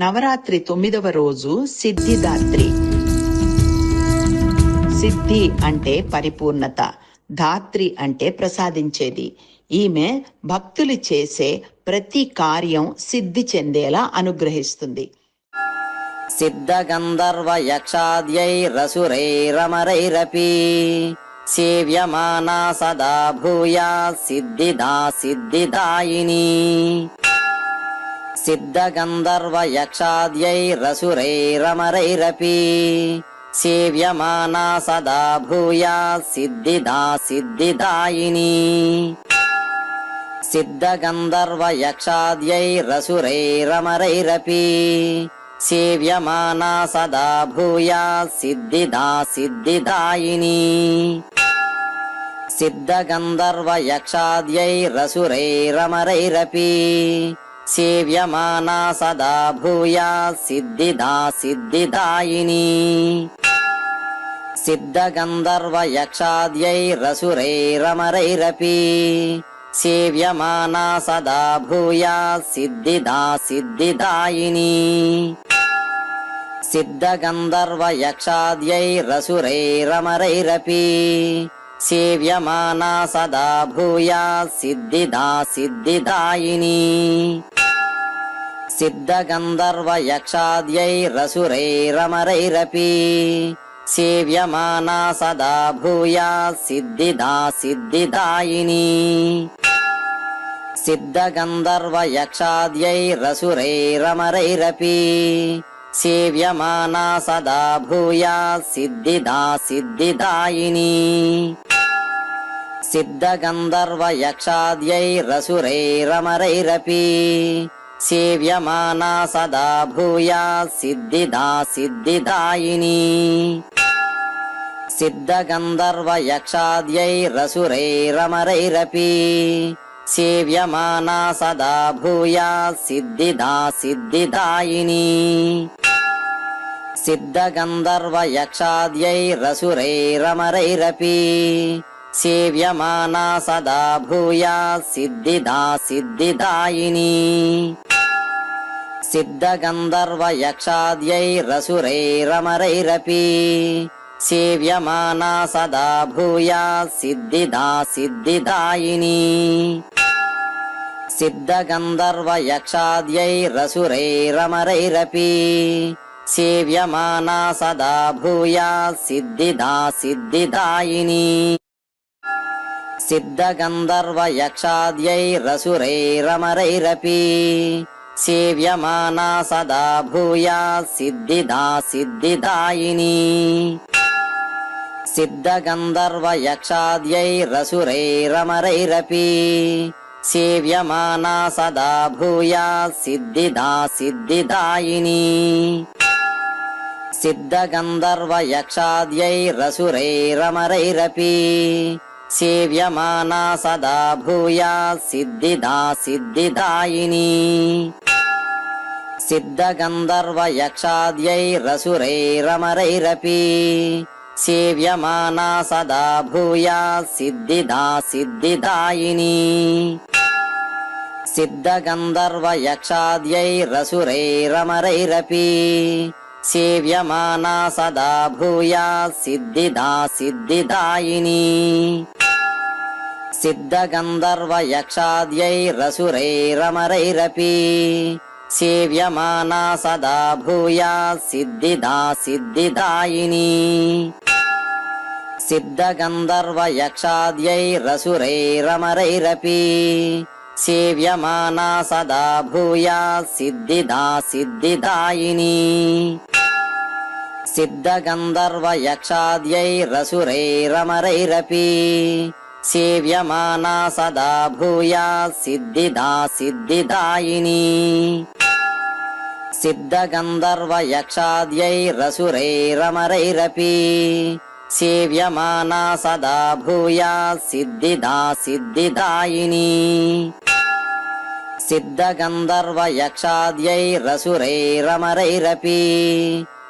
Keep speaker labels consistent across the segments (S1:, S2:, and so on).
S1: నవరాత్రి తొమ్మిదవ రోజు సిద్ధిదాత్రి. సిద్ధి అంటే పరిపూర్ణత ధాత్రి అంటే ప్రసాదించేది. ఈమె భక్తులు చేసే ప్రతి కార్యం సిద్ధి చెందేలా అనుగ్రహిస్తుంది.
S2: సిద్ధ సిద్ధగంధర్వ యక్షాద్యైరసురైరమరైరపి సేవ్యమానా సదా భూయా సిద్ధిదా సిద్ధిదాయిని. सिद्धगन्धर्वयक्षाद्यैरसुरैरमरैरपि सेव्यमाना सदा भूया सिद्धिदा सिद्धिदायिनी सिद्धगन्धर्वयक्षाद्यैरसुरैरमरैरपि सेव्यमाना सदा भूया सिद्धिदा सिद्धिदायिनी सिद्धगन्धर्वयक्षाद्यैरसुरैरमरैरपि సేవ్యమానా సదా భూయా సిద్ధిదా సిద్ధిదాయిని. సిద్ధగంధర్వ యక్షాద్యైరసురైరమరైరపి సేవ్యమానా సదా భూయా సిద్ధిదా సిద్ధిదాయిని. సిద్ధగంధర్వ యక్షాద్యైరసురైరమరైరపి సేవ్యమానా సదా భూయా సిద్ధిదా సిద్ధిదాయిని. सिद्धगन्धर्वयक्षाद्यैरसुरैरमरैरपि सेव्यमाना सदा भूया सिद्धिदा सिद्धिदायिनी सिद्धगन्धर्वयक्षाद्यैरसुरैरमरैरपि सेव्यमाना सदा भूया सिद्धिदा सिद्धिदायिनी सिद्धगन्धर्वयक्षाद्यैरसुरैरमरैरपि सेव्यमाना सदा भूया सिद्धिदा सिद्धिदायिनी सिद्धगन्धर्वयक्षाद्यैरसुरैरमरैरपि सेव्यमाना सदा भूया सिद्धिदा सिद्धिदायिनी सिद्धगन्धर्वयक्षाद्यैरसुरैरमरैरपि सेव्यमाना सदा भूया सिद्धिदा सिद्धिदायिनी सिद्धगन्धर्वयक्षाद्यैरसुरैरमरैरपि सेव्यमाना सदा भूया सिद्धिदा सिद्धिदायिनी सिद्धगन्धर्वयक्षाद्यैरसुरैरमरैरपि सेव्यमाना सदा भूया सिद्धिदा सिद्धिदायिनी सिद्धगन्धर्वयक्षाद्यैरसुरैरमरैरपि సేవ్యమానా సదా భూయా సిద్ధిదా సిద్ధిదాయిని సిద్ధగంధర్వ యక్షాద్యైరసురైరమరైరపి సేవ్యమానా సదా భూయా సిద్ధిదా సిద్ధిదాయిని సిద్ధగంధర్వ యక్షాద్యైరసురైరమరైరపి भूया सिद्धिदा सिद्धिदायिनी सिद्धगन्धर्वयक्षाद्यैरसुरैरमरैरपि सेव्यमाना सदा भूया सिद्धिदा सिद्धिदायिनी सिद्धगन्धर्वयक्षाद्यैरसुरैरमरैरपि सेव्यमाना सदा भूया सिद्धिदा सिद्धिदायिनी सिद्धगन्धर्वयक्षाद्यैरसुरैरमरैरपि सेव्यमाना सदा भूया सिद्धिदा सिद्धिदायिनी सिद्धगन्धर्वयक्षाद्यैरसुरैरमरैरपि सेव्यमाना सदा भूया सिद्धिदा सिद्धिदायिनी सिद्धगन्धर्वयक्षाद्यैरसुरैरमरैरपि सेव्यमाना सदा भूया सिद्धिदा सिद्धिदायिनी सिद्धगन्धर्वयक्षाद्यैरसुरैरमरैरपि సేవ్యమానా సదా భూయా సిద్ధిదా సిద్ధిదాయిని సిద్ధగంధర్వ యక్షాద్యైరసురైరమరైరపి సేవ్యమానా సదా భూయా సిద్ధిదా సిద్ధిదాయిని సిద్ధగంధర్వ యక్షాద్యైరసురైరమరైరపి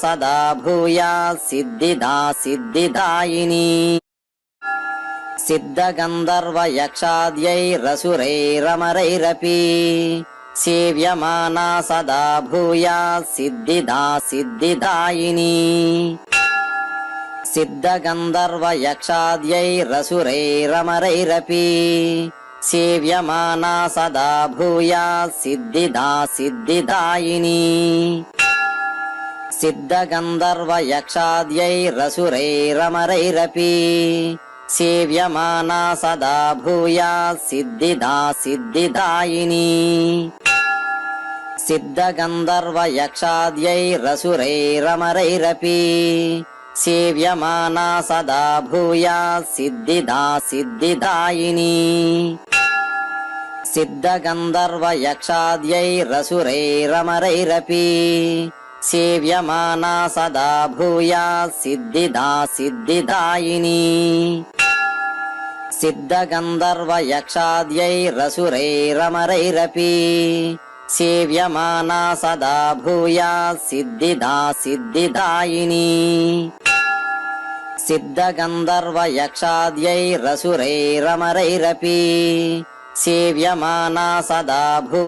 S2: సదా భూయా సిద్ధిదా సిద్ధిదాయిని సిద్ధగంధర్వ యక్షాద్యైరసురైరమరైరపి సేవ్యమానా సదా భూయా సిద్ధిదా సిద్ధిదాయిని సిద్ధగంధర్వ యక్షాద్యైరసురైరమరైరపి సేవ్యమానా సదా భూయా సిద్ధిదా సిద్ధిదాయిని సిద్ధగంధర్వ యక్షాద్యైరసురైరమరైరపి సేవ్యమానా సదా భూయా సిద్ధిదా సిద్ధిదాయిని సిద్ధగంధర్వ యక్షాద్యైరసురైరమరైరపి సేవ్యమానా సదా భూయా సిద్ధిదా సిద్ధిదాయిని సిద్ధగంధర్వ యక్షాద్యైరసురైరమరైరపి సేవ్యమానా సదా భూయా సిద్ధిదా సిద్ధిదాయిని సిద్ధగంధర్వ యక్షాద్యైరసురైరమరైరపి सेव्यमाना सदा भुः